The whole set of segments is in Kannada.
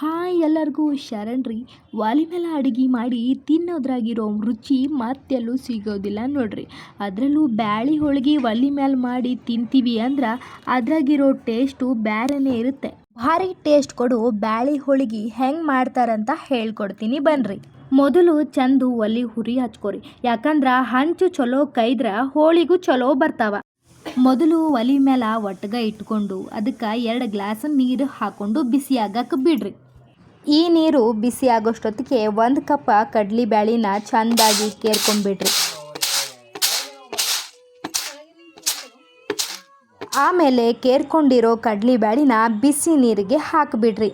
ಹಾಯ್ ಎಲ್ಲರಿಗೂ ಶರಣ್ರಿ ಒಲೆ ಮೇಲೆ ಅಡುಗೆ ಮಾಡಿ ತಿನ್ನೋದ್ರಾಗಿರೋ ರುಚಿ ಮತ್ತೆಲ್ಲೂ ಸಿಗೋದಿಲ್ಲ ನೋಡ್ರಿ. ಅದರಲ್ಲೂ ಬ್ಯಾಳಿ ಹೋಳಿಗೆ ಒಲಿ ಮೇಲೆ ಮಾಡಿ ತಿಂತೀವಿ ಅಂದ್ರೆ ಅದ್ರಾಗಿರೋ ಟೇಸ್ಟು ಬೇರೆನೇ ಇರುತ್ತೆ. ಭಾರಿ ಟೇಸ್ಟ್ ಕೊಡು ಬ್ಯಾಳಿ ಹೋಳಿಗೆ ಹೆಂಗೆ ಮಾಡ್ತಾರಂತ ಹೇಳ್ಕೊಡ್ತೀನಿ ಬನ್ರಿ. ಮೊದಲು ಚಂದು ಒಲಿ ಹುರಿ ಹಚ್ಕೋರಿ. ಯಾಕಂದ್ರೆ ಹಂಚು ಚಲೋ ಕೈದ್ರೆ ಹೋಳಿಗೂ ಚಲೋ ಬರ್ತಾವ. ಮೊದಲು ಒಲಿ ಮೇಲೆ ಒಟ್ಟಗ ಇಟ್ಕೊಂಡು ಅದಕ್ಕೆ ಎರಡು ಗ್ಲಾಸ್ ನೀರು ಹಾಕ್ಕೊಂಡು ಬಿಸಿ ಆಗಕ್ಕೆ ಬಿಡ್ರಿ. ಈ ನೀರು ಬಿಸಿ ಆಗೋಷ್ಟೊತ್ತಿಗೆ ಒಂದು ಕಪ್ ಕಡ್ಲಿ ಬ್ಯಾಳಿನ ಚೆಂದಾಗಿ ಕೇರ್ಕೊಂಡ್ಬಿಡ್ರಿ ಆಮೇಲೆ ಕೇರ್ಕೊಂಡಿರೋ ಕಡ್ಲಿ ಬ್ಯಾಳಿನ ಬಿಸಿ ನೀರಿಗೆ ಹಾಕಿಬಿಡ್ರಿ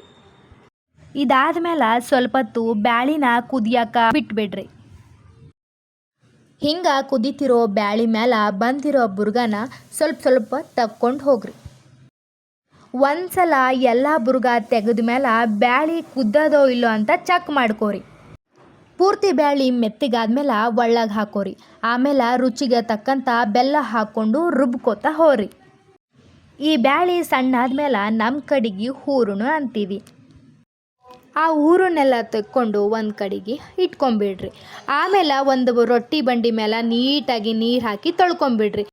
ಇದಾದ್ಮೇಲೆ ಸ್ವಲ್ಪ ಹೊತ್ತು ಬ್ಯಾಳಿನ ಕುದಿಯಾಕ ಬಿಟ್ಬಿಡ್ರಿ ಹಿಂಗೆ ಕುದಿತಿರೋ ಬ್ಯಾಳಿ ಮೇಲೆ ಬಂದಿರೋ ಬುರ್ಗನ ಸ್ವಲ್ಪ ಸ್ವಲ್ಪ ತಕ್ಕೊಂಡು ಹೋಗ್ರಿ. ಒಂದ್ಸಲ ಎಲ್ಲ ಬುರ್ಗ ತೆಗೆದ ಮೇಲೆ ಬ್ಯಾಳಿ ಕುದ್ದದೋ ಇಲ್ಲೋ ಅಂತ ಚೆಕ್ ಮಾಡ್ಕೋರಿ. ಪೂರ್ತಿ ಬ್ಯಾಳಿ ಮೆತ್ತಿಗಾದ್ಮೇಲೆ ಒಳ್ಳಗೆ ಹಾಕೋರಿ. ಆಮೇಲೆ ರುಚಿಗೆ ತಕ್ಕಂಥ ಬೆಲ್ಲ ಹಾಕ್ಕೊಂಡು ರುಬ್ಕೋತ ಹೋರಿ. ಈ ಬ್ಯಾಳಿ ಸಣ್ಣ ಆದ್ಮೇಲೆ ನಮ್ಮ ಕಡೆಗೆ ಹೂರುಣು ಅಂತೀವಿ. ಆ ಊರನ್ನೆಲ್ಲ ತೆಕ್ಕೊಂಡು ಒಂದು ಕಡೆಗೆ ಇಟ್ಕೊಂಬಿಡ್ರಿ. ಆಮೇಲೆ ಒಂದು ರೊಟ್ಟಿ ಬಂಡಿ ಮೇಲೆ ನೀಟಾಗಿ ನೀರು ಹಾಕಿ ತೊಳ್ಕೊಂಬಿಡ್ರಿ.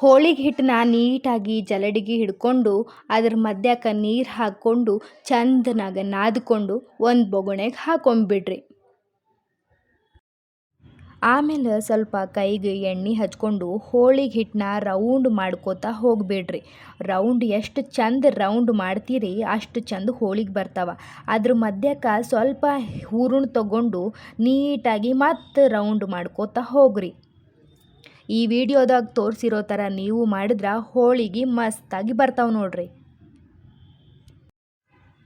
ಹೋಳಿಗೆ ಹಿಟ್ಟನ್ನ ನೀಟಾಗಿ ಜಲಡಿಗೆ ಹಿಡ್ಕೊಂಡು ಅದ್ರ ಮಧ್ಯಕ್ಕೆ ನೀರು ಹಾಕ್ಕೊಂಡು ಚಂದನಾಗ ನಾದ್ಕೊಂಡು ಒಂದು ಬೊಗಣೆಗೆ ಹಾಕೊಂಬಿಡ್ರಿ. ಆಮೇಲೆ ಸ್ವಲ್ಪ ಕೈಗೆ ಎಣ್ಣೆ ಹಚ್ಕೊಂಡು ಹೋಳಿಗೆ ಹಿಟ್ಟನ್ನ ರೌಂಡ್ ಮಾಡ್ಕೋತಾ ಹೋಗ್ಬೇಡ್ರಿ. ರೌಂಡ್ ಎಷ್ಟು ಚಂದ ರೌಂಡ್ ಮಾಡ್ತೀರಿ ಅಷ್ಟು ಚಂದ ಹೋಳಿಗೆ ಬರ್ತಾವ. ಅದ್ರ ಮಧ್ಯಕ್ಕೆ ಸ್ವಲ್ಪ ಹೂರಣ ತಗೊಂಡು ನೀಟಾಗಿ ಮತ್ತೆ ರೌಂಡ್ ಮಾಡ್ಕೋತಾ ಹೋಗ್ರಿ. ಈ ವಿಡಿಯೋದಾಗ ತೋರಿಸಿರೋ ಥರ ನೀವು ಮಾಡಿದ್ರೆ ಹೋಳಿಗೆ ಮಸ್ತಾಗಿ ಬರ್ತಾವೆ ನೋಡ್ರಿ.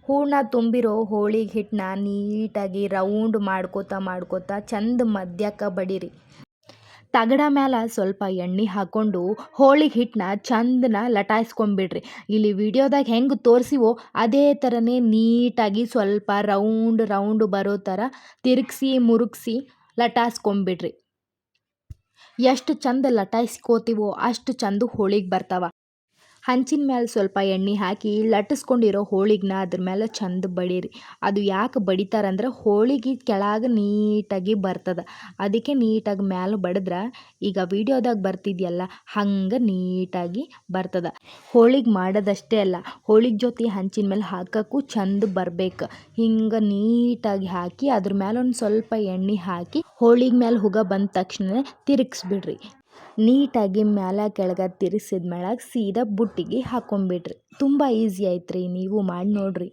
ಹೂರ್ಣ ತುಂಬಿರೋ ಹೋಳಿಗೆ ಹಿಟ್ಟನ್ನ ನೀಟಾಗಿ ರೌಂಡ್ ಮಾಡ್ಕೋತಾ ಮಾಡ್ಕೋತಾ ಚಂದ ಮದ್ಯಕ್ಕೆ ಬಡಿರಿ. ತಗಡ ಮ್ಯಾಲ ಸ್ವಲ್ಪ ಎಣ್ಣೆ ಹಾಕ್ಕೊಂಡು ಹೋಳಿಗೆ ಹಿಟ್ಟನ್ನ ಚಂದನ ಲಟಾಯಿಸ್ಕೊಂಬಿಡ್ರಿ. ಇಲ್ಲಿ ವಿಡಿಯೋದಾಗ ಹೆಂಗೆ ತೋರಿಸಿವೋ ಅದೇ ಥರನೇ ನೀಟಾಗಿ ಸ್ವಲ್ಪ ರೌಂಡ್ ರೌಂಡ್ ಬರೋ ಥರ ತಿರುಗಿಸಿ, ಮುರುಗಿಸಿ ಲಟಾಯಿಸ್ಕೊಂಬಿಡ್ರಿ ಎಷ್ಟು ಚಂದ ಲಟಾಯಿಸ್ಕೋತೀವೋ ಅಷ್ಟು ಚಂದ ಹೋಳಿಗೆ ಬರ್ತಾವ. ಹಂಚಿನ ಮೇಲೆ ಸ್ವಲ್ಪ ಎಣ್ಣೆ ಹಾಕಿ ಲಟ್ಟಿಸ್ಕೊಂಡಿರೋ ಹೋಳಿಗೆನ ಅದ್ರ ಮೇಲೆ ಚಂದ ಬಡೀರಿ. ಅದು ಯಾಕೆ ಬಡಿತಾರಂದ್ರೆ ಹೋಳಿಗೆ ಕೆಳಗೆ ನೀಟಾಗಿ ಬರ್ತದೆ. ಅದಕ್ಕೆ ನೀಟಾಗಿ ಮ್ಯಾಲೆ ಬಡಿದ್ರೆ ಈಗ ವಿಡಿಯೋದಾಗ ಬರ್ತಿದೆಯಲ್ಲ, ಹಂಗೆ ನೀಟಾಗಿ ಬರ್ತದೆ. ಹೋಳಿಗೆ ಮಾಡೋದಷ್ಟೇ ಅಲ್ಲ, ಹೋಳಿಗೆ ಜೊತೆ ಹಂಚಿನ ಮೇಲೆ ಹಾಕೋಕ್ಕೂ ಚಂದ ಬರ್ಬೇಕು. ಹಿಂಗೆ ನೀಟಾಗಿ ಹಾಕಿ ಅದ್ರ ಮೇಲೆ ಒಂದು ಸ್ವಲ್ಪ ಎಣ್ಣೆ ಹಾಕಿ ಹೋಳಿಗೆ ಮೇಲೆ ಹುಗ ಬಂದ ತಕ್ಷಣ ತಿರುಗಿಸ್ಬಿಡ್ರಿ. ನೀಟಾಗಿ ಮ್ಯಾಲ ಕೆಳಗೆ ತಿರ್ಸಿದ ಮ್ಯಾಲ ಸೀದಾ ಬುಟ್ಟಿಗೆ ಹಾಕೊಂಬಿಡ್ರಿ. ತುಂಬ ಈಸಿ ಐತ್ರಿ ನೀವು ಮಾಡಿ ನೋಡ್ರಿ.